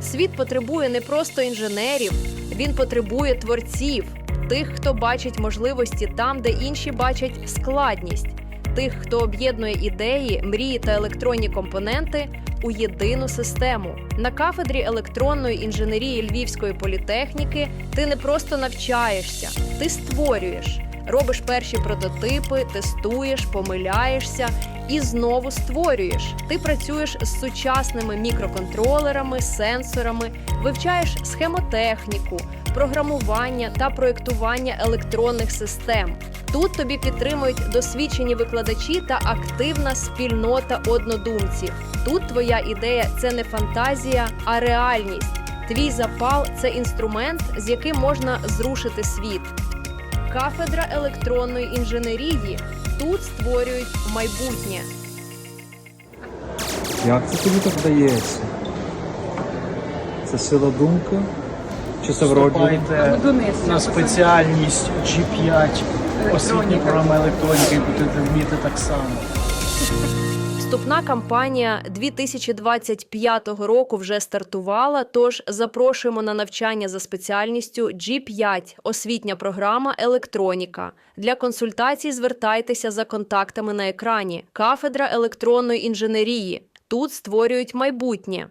Світ потребує не просто інженерів, він потребує творців, тих, хто бачить можливості там, де інші бачать складність, тих, хто об'єднує ідеї, мрії та електронні компоненти у єдину систему. На кафедрі електронної інженерії Львівської політехніки ти не просто навчаєшся, ти створюєш. Робиш перші прототипи, тестуєш, помиляєшся і знову створюєш. Ти працюєш з сучасними мікроконтролерами, сенсорами, вивчаєш схемотехніку, програмування та проєктування електронних систем. Тут тобі підтримують досвідчені викладачі та активна спільнота однодумців. Тут твоя ідея це не фантазія, а реальність. Твій запал це інструмент, з яким можна зрушити світ. Кафедра електронної інженерії тут створюють майбутнє. Як це тобі так вдається? Це сила думки? Чи це вродження? На спеціальність G5 освітня програма електроніки, і будете вміти так само. Вступна кампанія 2025 року вже стартувала. Тож запрошуємо на навчання за спеціальністю G5 – освітня програма електроніка. Для консультацій звертайтеся за контактами на екрані. Кафедра електронної інженерії. Тут створюють майбутнє.